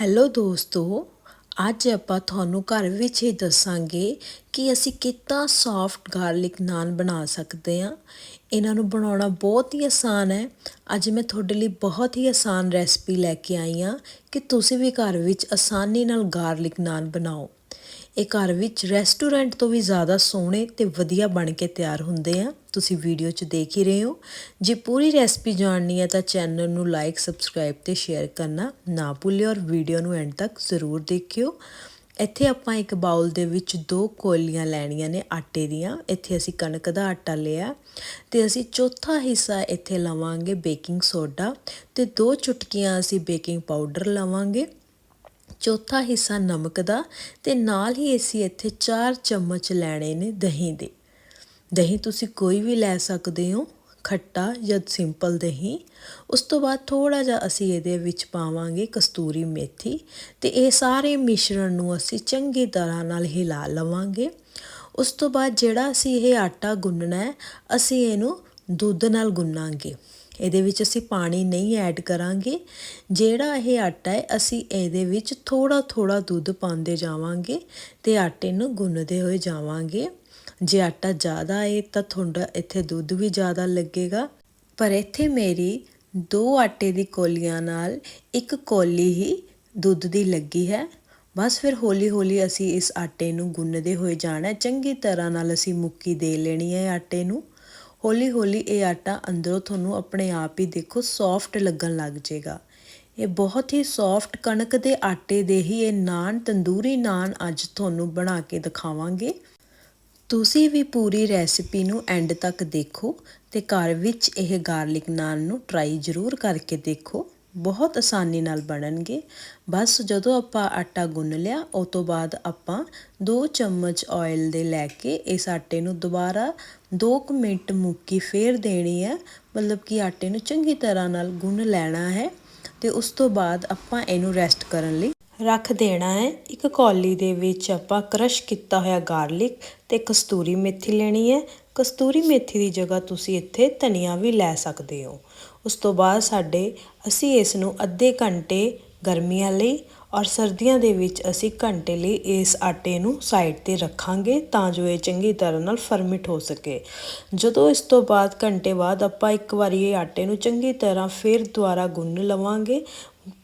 Hello ਦੋਸਤੋ, ਅੱਜ ਆਪਾਂ ਤੁਹਾਨੂੰ ਘਰ ਵਿੱਚ ਹੀ ਦੱਸਾਂਗੇ ਕਿ ਅਸੀਂ ਕਿੱਦਾਂ ਸੌਫਟ ਗਾਰਲਿਕ ਨਾਨ ਬਣਾ ਸਕਦੇ ਹਾਂ। ਇਹਨਾਂ ਨੂੰ ਬਣਾਉਣਾ ਬਹੁਤ ਹੀ ਆਸਾਨ ਹੈ। ਅੱਜ ਮੈਂ ਤੁਹਾਡੇ ਲਈ ਬਹੁਤ ਹੀ ਆਸਾਨ ਰੈਸਪੀ ਲੈ ਕੇ ਆਈ ਹਾਂ ਕਿ ਤੁਸੀਂ ਵੀ ਘਰ ਵਿੱਚ ਆਸਾਨੀ ਨਾਲ ਗਾਰਲਿਕ ਨਾਨ ਬਣਾਓ। ਇਹ ਘਰ ਵਿੱਚ ਰੈਸਟੋਰੈਂਟ ਤੋਂ ਵੀ ਜ਼ਿਆਦਾ ਸੋਹਣੇ ਤੇ ਵਧੀਆ ਬਣ ਕੇ ਤਿਆਰ ਹੁੰਦੇ ਆ। ਤੁਸੀਂ ਵੀਡੀਓ 'ਚ ਦੇਖ ਹੀ ਰਹੇ ਹੋ। ਜੇ ਪੂਰੀ ਰੈਸਪੀ ਜਾਣਨੀ ਹੈ ਤਾਂ ਚੈਨਲ ਨੂੰ ਲਾਈਕ ਸਬਸਕ੍ਰਾਈਬ ਤੇ ਸ਼ੇਅਰ ਕਰਨਾ ਨਾ ਭੁੱਲਿਓ ਔਰ ਵੀਡੀਓ ਨੂੰ ਐਂਡ ਤੱਕ ਜ਼ਰੂਰ ਦੇਖਿਓ। ਇੱਥੇ ਆਪਾਂ ਇੱਕ ਬਾਉਲ ਦੇ ਵਿੱਚ ਦੋ ਕੋਲੀਆਂ ਲੈਣੀਆਂ ਨੇ ਆਟੇ ਦੀਆਂ। ਇੱਥੇ ਅਸੀਂ ਕਣਕ ਦਾ ਆਟਾ ਲਿਆ ਤੇ ਅਸੀਂ ਚੌਥਾ ਹਿੱਸਾ ਇੱਥੇ ਲਵਾਂਗੇ ਬੇਕਿੰਗ ਸੋਡਾ ਤੇ ਦੋ ਚੁਟਕੀਆਂ ਅਸੀਂ ਬੇਕਿੰਗ ਪਾਊਡਰ ਲਵਾਂਗੇ। ਚੌਥਾ ਹਿੱਸਾ ਨਮਕ ਦਾ ਤੇ ਨਾਲ ਹੀ ਅਸੀਂ ਇੱਥੇ 4 ਚਮਚ ਲੈਣੇ ਨੇ ਦਹੀਂ ਦੇ। ਦਹੀਂ ਤੁਸੀਂ ਕੋਈ ਵੀ ਲੈ ਸਕਦੇ ਹੋ, ਖੱਟਾ ਜਾਂ ਸਿੰਪਲ ਦਹੀਂ। ਉਸ ਤੋਂ ਬਾਅਦ ਥੋੜਾ ਜਿਹਾ ਅਸੀਂ ਇਹਦੇ ਵਿੱਚ ਪਾਵਾਂਗੇ ਕਸਤੂਰੀ ਮੇਥੀ ਤੇ ਇਹ ਸਾਰੇ ਮਿਸ਼ਰਣ ਨੂੰ ਅਸੀਂ ਚੰਗੀ ਤਰ੍ਹਾਂ ਨਾਲ ਹਿਲਾ ਲਵਾਂਗੇ। ਉਸ ਤੋਂ ਬਾਅਦ ਜਿਹੜਾ ਅਸੀਂ ਇਹ ਆਟਾ ਗੁੰਨਣਾ ਹੈ, ਅਸੀਂ ਇਹਨੂੰ ਦੁੱਧ ਨਾਲ ਗੁੰਨਾਂਗੇ। ਇਹਦੇ ਵਿੱਚ ਅਸੀਂ ਪਾਣੀ ਨਹੀਂ ਐਡ ਕਰਾਂਗੇ। ਜਿਹੜਾ ਇਹ ਆਟਾ ਹੈ, ਅਸੀਂ ਇਹਦੇ ਵਿੱਚ ਥੋੜਾ ਥੋੜਾ ਦੁੱਧ ਪਾਉਂਦੇ ਜਾਵਾਂਗੇ ਤੇ ਆਟੇ ਨੂੰ ਗੁੰਨਦੇ ਹੋਏ ਜਾਵਾਂਗੇ। ਜੇ ਆਟਾ ਜ਼ਿਆਦਾ ਹੈ ਤਾਂ ਤੁਹਾਡਾ ਇੱਥੇ ਦੁੱਧ ਵੀ ਜ਼ਿਆਦਾ ਲੱਗੇਗਾ। ਪਰ ਇੱਥੇ ਮੇਰੀ ਦੋ ਆਟੇ ਦੀ ਕੋਲੀਆਂ ਨਾਲ ਇੱਕ ਕੋਲੀ ਹੀ ਦੁੱਧ ਦੀ ਲੱਗੀ ਹੈ। ਬਸ ਫਿਰ ਹੌਲੀ ਹੌਲੀ ਅਸੀਂ ਇਸ ਆਟੇ ਨੂੰ ਗੁੰਨਦੇ ਹੋਏ ਜਾਣਾ ਚੰਗੀ ਤਰ੍ਹਾਂ ਨਾਲ ਅਸੀਂ ਮੁੱਕੀ ਦੇ ਲੈਣੀ ਹੈ ਆਟੇ ਨੂੰ। ਹੌਲੀ ਹੌਲੀ ਇਹ ਆਟਾ ਅੰਦਰੋਂ ਤੁਹਾਨੂੰ ਆਪਣੇ ਆਪ ਹੀ ਦੇਖੋ ਸੌਫਟ ਲੱਗਣ ਲੱਗ ਜਾਏਗਾ। ਇਹ ਬਹੁਤ ਹੀ ਸੌਫਟ ਕਣਕ ਦੇ ਆਟੇ ਦੇ ਹੀ ਇਹ ਨਾਨ, ਤੰਦੂਰੀ ਨਾਨ ਅੱਜ ਤੁਹਾਨੂੰ ਬਣਾ ਕੇ ਦਿਖਾਵਾਂਗੇ। ਤੁਸੀਂ ਵੀ ਪੂਰੀ ਰੈਸਿਪੀ ਨੂੰ ਐਂਡ ਤੱਕ ਦੇਖੋ ਤੇ ਘਰ ਵਿੱਚ ਇਹ ਗਾਰਲਿਕ ਨਾਨ ਨੂੰ ਟਰਾਈ ਜ਼ਰੂਰ ਕਰਕੇ ਦੇਖੋ। ਬਹੁਤ ਆਸਾਨੀ ਨਾਲ ਬਣਨਗੇ। ਬਸ ਜਦੋਂ ਆਪਾਂ ਆਟਾ ਗੁੰਨ ਲਿਆ ਉਸ ਤੋਂ ਬਾਅਦ ਆਪਾਂ 2 ਚਮਚ ਆਇਲ ਦੇ ਲੈ ਕੇ ਇਸ ਆਟੇ ਨੂੰ ਦੁਬਾਰਾ 2 ਮਿੰਟ ਮੁੱਕੀ ਫੇਰ ਦੇਣੀ ਹੈ। ਮਤਲਬ ਕਿ ਆਟੇ ਨੂੰ ਚੰਗੀ ਤਰ੍ਹਾਂ ਨਾਲ ਗੁੰਨ ਲੈਣਾ ਹੈ ਤੇ ਉਸ ਤੋਂ ਬਾਅਦ ਆਪਾਂ ਇਹਨੂੰ ਰੈਸਟ ਕਰਨ ਲਈ ਰੱਖ ਦੇਣਾ ਹੈ। ਇੱਕ ਕੌਲੀ ਦੇ ਵਿੱਚ ਆਪਾਂ ਕ੍ਰਸ਼ ਕੀਤਾ ਹੋਇਆ ਗਾਰਲਿਕ ਤੇ ਕਸਤੂਰੀ ਮੇਥੀ ਲੈਣੀ ਹੈ। ਕਸਤੂਰੀ ਮੇਥੀ ਦੀ ਜਗ੍ਹਾ ਤੁਸੀਂ ਇੱਥੇ ਧਨੀਆ ਵੀ ਲੈ ਸਕਦੇ ਹੋ। ਉਸ ਤੋਂ ਬਾਅਦ ਸਾਡੇ, ਅਸੀਂ ਇਸ ਨੂੰ ਅੱਧੇ ਘੰਟੇ ਗਰਮੀਆਂ ਲਈ ਔਰ ਸਰਦੀਆਂ ਦੇ ਵਿੱਚ ਅਸੀਂ ਘੰਟੇ ਲਈ ਇਸ ਆਟੇ ਨੂੰ ਸਾਈਡ ਤੇ ਰੱਖਾਂਗੇ ਤਾਂ ਜੋ ਇਹ ਚੰਗੀ ਤਰ੍ਹਾਂ ਨਾਲ ਫਰਮਿਟ ਹੋ ਸਕੇ। ਜਦੋਂ ਇਸ ਤੋਂ ਬਾਅਦ ਘੰਟੇ ਬਾਅਦ ਆਪਾਂ ਇੱਕ ਵਾਰੀ ਇਹ ਆਟੇ ਨੂੰ ਚੰਗੀ ਤਰ੍ਹਾਂ ਫਿਰ ਦੁਬਾਰਾ ਗੁੰਨ ਲਵਾਂਗੇ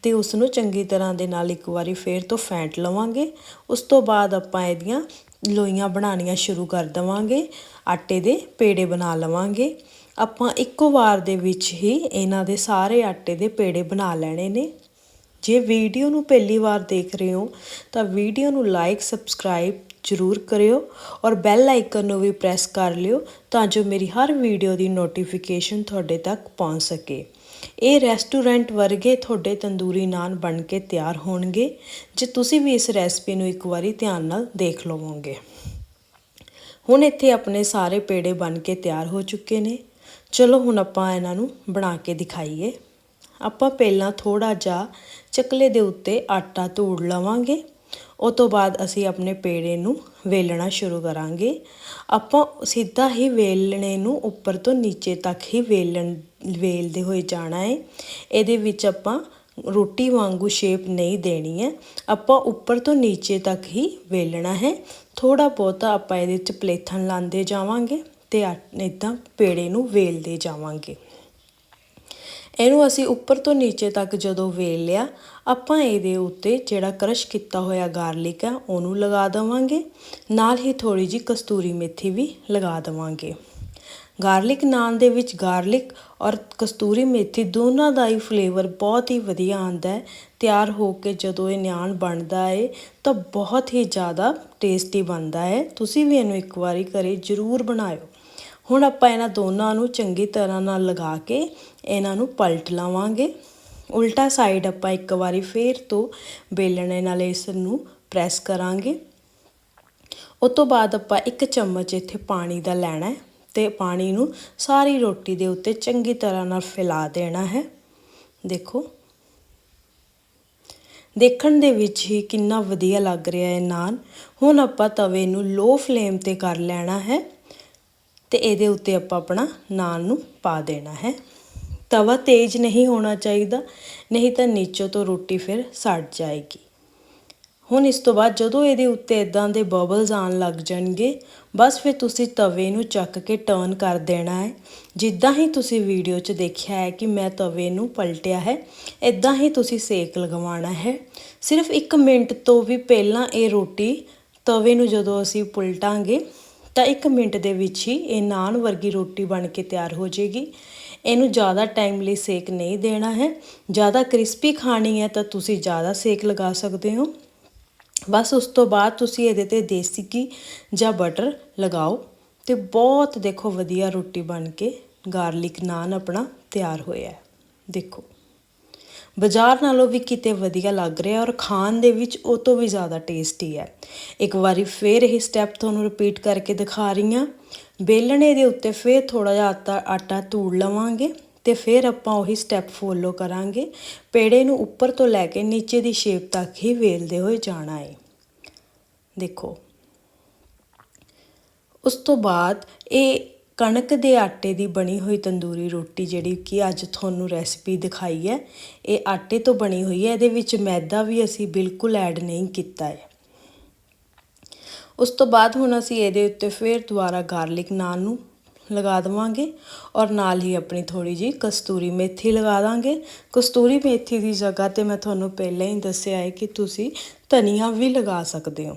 ਤੇ ਉਸ ਨੂੰ ਚੰਗੀ ਤਰ੍ਹਾਂ ਦੇ ਨਾਲ ਇੱਕ ਵਾਰੀ ਫੇਰ ਤੋਂ ਫੈਂਟ ਲਵਾਂਗੇ। ਉਸ ਤੋਂ ਬਾਅਦ ਆਪਾਂ ਇਹਦੀਆਂ ਲੋਈਆਂ ਬਣਾਉਣੀਆਂ ਸ਼ੁਰੂ ਕਰ ਦਵਾਂਗੇ, ਆਟੇ ਦੇ ਪੇੜੇ ਬਣਾ ਲਵਾਂਗੇ। ਆਪਾਂ ਇੱਕੋ ਵਾਰ ਦੇ ਵਿੱਚ ਹੀ ਇਹਨਾਂ ਦੇ ਸਾਰੇ ਆਟੇ ਦੇ ਪੇੜੇ ਬਣਾ ਲੈਣੇ ਨੇ। ਜੇ ਵੀਡੀਓ ਨੂੰ ਪਹਿਲੀ ਵਾਰ ਦੇਖ ਰਹੇ ਹੋ, ਤਾਂ ਵੀਡੀਓ ਨੂੰ ਲਾਈਕ ਸਬਸਕ੍ਰਾਈਬ ਜ਼ਰੂਰ ਕਰਿਓ ਔਰ ਬੈਲ ਆਈਕਨ ਨੂੰ ਵੀ ਪ੍ਰੈਸ ਕਰ ਲਿਓ ਤਾਂ ਜੋ ਮੇਰੀ ਹਰ ਵੀਡੀਓ ਦੀ ਨੋਟੀਫਿਕੇਸ਼ਨ ਤੁਹਾਡੇ ਤੱਕ ਪਹੁੰਚ ਸਕੇ। ਇਹ ਰੈਸਟੋਰੈਂਟ ਵਰਗੇ ਤੁਹਾਡੇ ਤੰਦੂਰੀ ਨਾਨ ਬਣ ਕੇ ਤਿਆਰ ਹੋਣਗੇ, ਜੇ ਤੁਸੀਂ ਵੀ ਇਸ ਰੈਸਪੀ ਨੂੰ ਇੱਕ ਵਾਰੀ ਧਿਆਨ ਨਾਲ ਦੇਖ ਲਵੋਗੇ। ਹੁਣ ਇੱਥੇ ਆਪਣੇ ਸਾਰੇ ਪੇੜੇ ਬਣ ਕੇ ਤਿਆਰ ਹੋ ਚੁੱਕੇ ਨੇ। ਚਲੋ ਹੁਣ ਆਪਾਂ ਇਹਨਾਂ ਨੂੰ ਬਣਾ ਕੇ ਦਿਖਾਈਏ। ਆਪਾਂ ਪਹਿਲਾਂ ਥੋੜਾ ਜਿਹਾ ਚਕਲੇ ਦੇ ਉੱਤੇ ਆਟਾ ਧੂੜ ਲਵਾਂਗੇ। ਉਹ ਤੋਂ ਬਾਅਦ ਅਸੀਂ ਆਪਣੇ ਪੇੜੇ ਨੂੰ ਵੇਲਣਾ ਸ਼ੁਰੂ ਕਰਾਂਗੇ। ਆਪਾਂ ਸਿੱਧਾ ਹੀ ਵੇਲਣੇ ਨੂੰ ਉੱਪਰ ਤੋਂ ਨੀਚੇ ਤੱਕ ਹੀ ਵੇਲਣ, ਵੇਲਦੇ ਹੋਏ ਜਾਣਾ ਹੈ ਇਹਦੇ ਵਿੱਚ ਆਪਾਂ ਰੋਟੀ ਵਾਂਗੂ ਸ਼ੇਪ ਨਹੀਂ ਦੇਣੀ ਹੈ ਆਪਾਂ ਉੱਪਰ ਤੋਂ ਨੀਚੇ ਤੱਕ ਹੀ ਵੇਲਣਾ ਹੈ। ਥੋੜਾ ਬਹੁਤਾ ਆਪਾਂ ਇਹਦੇ ਵਿੱਚ ਪਲੇਥਨ ਲਾਉਂਦੇ ਜਾਵਾਂਗੇ ਤੇ ਇਦਾਂ ਪੇੜੇ ਨੂੰ ਵੇਲਦੇ ਜਾਵਾਂਗੇ। ਇਹਨੂੰ ਅਸੀਂ ਉੱਪਰ ਤੋਂ ਨੀਚੇ ਤੱਕ ਜਦੋਂ ਵੇਲ ਲਿਆ, ਆਪਾਂ ਇਹਦੇ ਉੱਤੇ ਜਿਹੜਾ ਕ੍ਰਸ਼ ਕੀਤਾ ਹੋਇਆ ਗਾਰਲਿਕ ਹੈ ਉਹਨੂੰ ਲਗਾ ਦਵਾਂਗੇ। ਨਾਲ ਹੀ ਥੋੜੀ ਜੀ ਕਸਤੂਰੀ ਮੇਥੀ ਵੀ ਲਗਾ ਦਵਾਂਗੇ। ਗਾਰਲਿਕ ਨਾਨ ਦੇ ਵਿੱਚ ਗਾਰਲਿਕ ਔਰ ਕਸਤੂਰੀ ਮੇਥੀ ਦੋਨਾਂ ਦਾ ਹੀ ਫਲੇਵਰ ਬਹੁਤ ਹੀ ਵਧੀਆ ਆਂਦਾ ਹੈ। ਤਿਆਰ ਹੋ ਕੇ ਜਦੋਂ ਇਹ ਨਾਨ ਬਣਦਾ ਹੈ ਤਾਂ ਬਹੁਤ ਹੀ ਜ਼ਿਆਦਾ ਟੇਸਟੀ ਬਣਦਾ ਹੈ। ਤੁਸੀਂ ਵੀ ਇਹਨੂੰ ਇੱਕ ਵਾਰੀ ਘਰੇ ਜ਼ਰੂਰ ਬਣਾਇਓ। ਹੁਣ ਆਪਾਂ ਇਹਨਾਂ ਦੋਨਾਂ ਨੂੰ ਚੰਗੀ ਤਰ੍ਹਾਂ ਨਾਲ ਲਗਾ ਕੇ ਇਹਨਾਂ ਨੂੰ ਪਲਟ ਲਵਾਂਗੇ। ਉਲਟਾ ਸਾਈਡ ਆਪਾਂ ਇੱਕ ਵਾਰੀ ਫੇਰ ਤੋਂ ਬੇਲਣੇ ਨਾਲ ਇਸ ਨੂੰ ਪ੍ਰੈਸ ਕਰਾਂਗੇ। ਉਸ ਤੋਂ ਬਾਅਦ ਆਪਾਂ ਇੱਕ ਚਮਚ ਇੱਥੇ ਪਾਣੀ ਦਾ ਲੈਣਾ ਹੈ ਤੇ ਪਾਣੀ ਨੂੰ ਸਾਰੀ ਰੋਟੀ ਦੇ ਉੱਤੇ ਚੰਗੀ ਤਰ੍ਹਾਂ ਨਾਲ ਫੈਲਾ ਦੇਣਾ ਹੈ। ਦੇਖੋ। ਦੇਖਣ ਦੇ ਵਿੱਚ ਹੀ ਕਿੰਨਾ ਵਧੀਆ ਲੱਗ ਰਿਹਾ ਹੈ ਨਾਨ। ਹੁਣ ਆਪਾਂ ਤਵੇ ਨੂੰ ਲੋ ਫਲੇਮ ਤੇ ਕਰ ਲੈਣਾ ਹੈ ਤੇ ਇਹਦੇ ਉੱਤੇ ਆਪਾਂ ਆਪਣਾ ਨਾਨ ਨੂੰ ਪਾ ਦੇਣਾ ਹੈ। ਤਵਾ ਤੇਜ਼ ਨਹੀਂ ਹੋਣਾ ਚਾਹੀਦਾ, ਨਹੀਂ ਤਾਂ ਨੀਚੋਂ ਤੋਂ ਰੋਟੀ ਫਿਰ ਸੜ ਜਾਏਗੀ। ਹੁਣ ਇਸ ਤੋਂ ਬਾਅਦ ਜਦੋਂ ਇਹਦੇ ਉੱਤੇ ਇਦਾਂ ਦੇ ਬਬਲਸ ਆਉਣ ਲੱਗ ਜਾਣਗੇ, ਬਸ ਫਿਰ ਤੁਸੀਂ ਤਵੇ ਨੂੰ ਚੱਕ ਕੇ ਟਰਨ ਕਰ ਦੇਣਾ ਹੈ। ਜਿੱਦਾਂ ਹੀ ਤੁਸੀਂ ਵੀਡੀਓ 'ਚ ਦੇਖਿਆ ਹੈ ਕਿ ਮੈਂ ਤਵੇ ਨੂੰ ਪਲਟਿਆ ਹੈ ਇਦਾਂ ਹੀ ਤੁਸੀਂ ਸੇਕ ਲਗਵਾਉਣਾ ਹੈ। ਸਿਰਫ 1 ਮਿੰਟ ਤੋਂ ਵੀ ਪਹਿਲਾਂ ਇਹ ਰੋਟੀ ਤਵੇ ਨੂੰ ਜਦੋਂ ਅਸੀਂ ਪੁਲਟਾਂਗੇ, ਤਾਂ 1 ਮਿੰਟ ਦੇ ਵਿੱਚ ਹੀ ਇਹ ਨਾਨ ਵਰਗੀ ਰੋਟੀ ਬਣ ਕੇ ਤਿਆਰ ਹੋ ਜਾਏਗੀ। ਇਹਨੂੰ ਜ਼ਿਆਦਾ ਟਾਈਮ ਲਈ ਸੇਕ ਨਹੀਂ ਦੇਣਾ ਹੈ। ਜ਼ਿਆਦਾ ਕ੍ਰਿਸਪੀ ਖਾਣੀ ਹੈ ਤਾਂ ਤੁਸੀਂ ਜ਼ਿਆਦਾ ਸੇਕ ਲਗਾ ਸਕਦੇ ਹੋ। ਬਸ ਉਸ ਤੋਂ ਬਾਅਦ ਤੁਸੀਂ ਇਹਦੇ ਤੇ ਦੇਸੀ ਘੀ ਜਾਂ ਬਟਰ ਲਗਾਓ ਤੇ ਬਹੁਤ ਦੇਖੋ ਵਧੀਆ ਰੋਟੀ ਬਣ ਕੇ ਗਾਰਲਿਕ ਨਾਨ ਆਪਣਾ ਤਿਆਰ ਹੋਇਆ ਦੇਖੋ। ਬਾਜ਼ਾਰ ਨਾਲੋਂ ਵੀ ਕਿਤੇ ਵਧੀਆ ਲੱਗ ਰਿਹਾ ਔਰ ਖਾਣ ਦੇ ਵਿੱਚ ਉਹ ਤੋਂ ਵੀ ਜ਼ਿਆਦਾ ਟੇਸਟੀ ਹੈ। ਇੱਕ ਵਾਰੀ ਫੇਰ ਇਹ ਸਟੈਪ ਤੁਹਾਨੂੰ ਰਿਪੀਟ ਕਰਕੇ ਦਿਖਾ ਰਹੀ ਹਾਂ। ਬੇਲਣੇ ਦੇ ਉੱਤੇ ਫੇਰ ਥੋੜਾ ਜਿਹਾ ਆਟਾ ਆਟਾ ਧੂੜ ਲਵਾਂਗੇ ਤੇ ਫਿਰ ਆਪਾਂ ਉਹੀ ਸਟੈਪ ਫੋਲੋ ਕਰਾਂਗੇ। ਪੇੜੇ ਨੂੰ ਉੱਪਰ ਤੋਂ ਲੈ ਕੇ ਨੀਚੇ ਦੀ ਸ਼ੇਪ ਤੱਕ ਹੀ ਵੇਲਦੇ ਹੋਏ ਜਾਣਾ ਹੈ। ਦੇਖੋ, ਉਸ ਤੋਂ ਬਾਅਦ ਇਹ ਕਣਕ ਦੇ ਆਟੇ ਦੀ ਬਣੀ ਹੋਈ ਤੰਦੂਰੀ ਰੋਟੀ ਜਿਹੜੀ ਕਿ ਅੱਜ ਤੁਹਾਨੂੰ ਰੈਸਪੀ ਦਿਖਾਈ ਹੈ, ਇਹ ਆਟੇ ਤੋਂ ਬਣੀ ਹੋਈ ਹੈ, ਇਹਦੇ ਵਿੱਚ ਮੈਦਾ ਵੀ ਅਸੀਂ ਬਿਲਕੁਲ ਐਡ ਨਹੀਂ ਕੀਤਾ ਹੈ। ਉਸ ਤੋਂ ਬਾਅਦ ਹੁਣ ਅਸੀਂ ਇਹਦੇ ਉੱਤੇ ਫਿਰ ਦੁਬਾਰਾ ਗਾਰਲਿਕ ਨਾਨ ਨੂੰ ਲਗਾ ਦਵਾਂਗੇ ਔਰ ਨਾਲ ਹੀ ਆਪਣੀ ਥੋੜੀ ਜੀ ਕਸਤੂਰੀ ਮੇਥੀ ਲਗਾ ਦਾਂਗੇ। ਕਸਤੂਰੀ ਮੇਥੀ ਦੀ ਜਗ੍ਹਾ ਤੇ ਮੈਂ ਤੁਹਾਨੂੰ ਪਹਿਲਾਂ ਹੀ ਦੱਸਿਆ ਹੈ ਕਿ ਤੁਸੀਂ ਧਨੀਆ ਵੀ ਲਗਾ ਸਕਦੇ ਹੋ।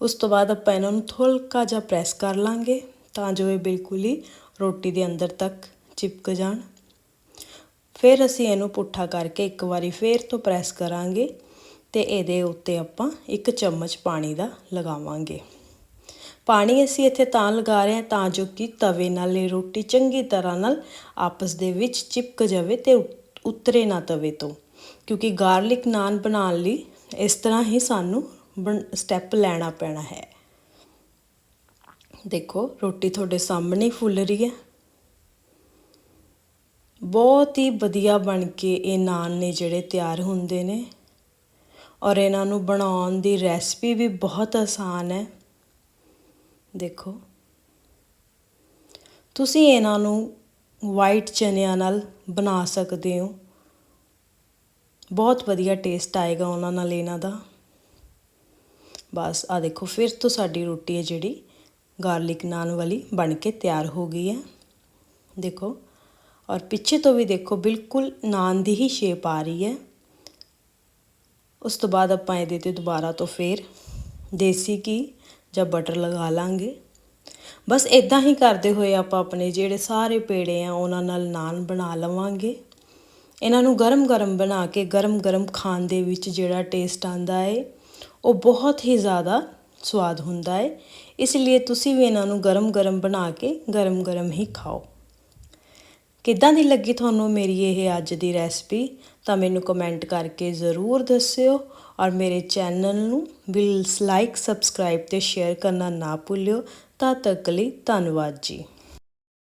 ਉਸ ਤੋਂ ਬਾਅਦ ਆਪਾਂ ਇਹਨਾਂ ਨੂੰ ਥੋਲਕਾ ਜਿਹਾ ਪ੍ਰੈਸ ਕਰ ਲਾਂਗੇ। ਤਾਂ ਜੋ ਇਹ ਬਿਲਕੁਲ ਹੀ ਰੋਟੀ ਦੇ ਅੰਦਰ ਤੱਕ ਚਿਪਕ ਜਾਣ। ਫਿਰ ਅਸੀਂ ਇਹਨੂੰ ਪੁੱਠਾ ਕਰਕੇ ਇੱਕ ਵਾਰੀ ਫੇਰ ਤੋਂ ਪ੍ਰੈਸ ਕਰਾਂਗੇ ਤੇ ਇਹਦੇ ਉੱਤੇ ਆਪਾਂ ਇੱਕ ਚਮਚ ਪਾਣੀ ਦਾ ਲਗਾਵਾਂਗੇ। ਪਾਣੀ ਅਸੀਂ ਇੱਥੇ ਤਾਂ ਲਗਾ ਰਹੇ ਹਾਂ ਤਾਂ ਜੋ ਕਿ ਤਵੇ ਨਾਲ ਇਹ ਰੋਟੀ ਚੰਗੀ ਤਰ੍ਹਾਂ ਨਾਲ ਆਪਸ ਦੇ ਵਿੱਚ ਚਿਪਕ ਜਾਵੇ ਤੇ ਉਤਰੇ ਨਾ ਤਵੇ ਤੋਂ। ਕਿਉਂਕਿ ਗਾਰਲਿਕ ਨਾਨ ਬਣਾਉਣ ਲਈ ਇਸ ਤਰ੍ਹਾਂ ਹੀ ਸਾਨੂੰ ਸਟੈਪ ਲੈਣਾ ਪੈਣਾ ਹੈ। ਦੇਖੋ, ਰੋਟੀ ਤੁਹਾਡੇ ਸਾਹਮਣੇ ਫੁੱਲ ਰਹੀ ਹੈ। ਬਹੁਤ ਹੀ ਵਧੀਆ ਬਣ ਕੇ ਇਹ ਨਾਨ ਨੇ ਜਿਹੜੇ ਤਿਆਰ ਹੁੰਦੇ ਨੇ। ਔਰ ਇਹਨਾਂ ਨੂੰ ਬਣਾਉਣ ਦੀ ਰੈਸਪੀ ਵੀ ਬਹੁਤ ਆਸਾਨ ਹੈ। ਦੇਖੋ। ਤੁਸੀਂ ਇਹਨਾਂ ਨੂੰ ਵਾਈਟ ਚਨਿਆਂ ਨਾਲ ਬਣਾ ਸਕਦੇ ਹੋ। ਬਹੁਤ ਵਧੀਆ ਟੇਸਟ ਆਏਗਾ ਉਹਨਾਂ ਨਾਲ ਇਹਨਾਂ ਦਾ। ਬਸ ਆ ਦੇਖੋ, ਫਿਰ ਤੋਂ ਸਾਡੀ ਰੋਟੀ ਹੈ ਜਿਹੜੀ ਗਾਰਲਿਕ ਨਾਨ ਵਾਲੀ ਬਣ ਕੇ ਤਿਆਰ ਹੋ ਗਈ ਹੈ। ਦੇਖੋ। ਔਰ ਪਿੱਛੇ ਤੋਂ ਵੀ ਦੇਖੋ, ਬਿਲਕੁਲ ਨਾਨ ਦੀ ਹੀ ਸ਼ੇਪ ਆ ਰਹੀ ਹੈ। ਉਸ ਤੋਂ ਬਾਅਦ ਆਪਾਂ ਇਹਦੇ ਤੇ ਦੁਬਾਰਾ ਤੋਂ ਫੇਰ ਦੇਸੀ ਘੀ ਜਾਂ ਬਟਰ ਲਗਾ ਲਾਂਗੇ। ਬਸ ਇਦਾਂ ਹੀ ਕਰਦੇ ਹੋਏ ਆਪਾਂ ਆਪਣੇ ਜਿਹੜੇ ਸਾਰੇ ਪੇੜੇ ਆ, ਉਹਨਾਂ ਨਾਲ ਨਾਨ ਬਣਾ ਲਵਾਂਗੇ। ਇਹਨਾਂ ਨੂੰ ਗਰਮ-ਗਰਮ ਬਣਾ ਕੇ ਗਰਮ-ਗਰਮ ਖਾਣ ਦੇ ਵਿੱਚ ਜਿਹੜਾ ਟੇਸਟ ਆਂਦਾ ਹੈ ਉਹ ਬਹੁਤ ਹੀ ਜ਼ਿਆਦਾ ਸਵਾਦ ਹੁੰਦਾ ਹੈ ਇਸ ਲਈ ਤੁਸੀਂ ਵੀ ਇਹਨਾਂ ਨੂੰ ਗਰਮ-ਗਰਮ ਬਣਾ ਕੇ ਗਰਮ-ਗਰਮ ਹੀ ਖਾਓ। ਕਿੱਦਾਂ ਦੀ ਲੱਗੀ ਤੁਹਾਨੂੰ ਮੇਰੀ ਇਹ ਅੱਜ ਦੀ ਰੈਸਪੀ? ਤਾਂ ਮੈਨੂੰ ਕਮੈਂਟ ਕਰਕੇ ਜ਼ਰੂਰ ਦੱਸਿਓ ਔਰ ਮੇਰੇ ਚੈਨਲ ਨੂੰ ਬਿਲਸ ਲਾਈਕ ਸਬਸਕ੍ਰਾਈਬ ਤੇ ਸ਼ੇਅਰ ਕਰਨਾ ਨਾ ਭੁੱਲਿਓ। ਤਦ ਤੱਕ ਲਈ ਧੰਨਵਾਦ ਜੀ।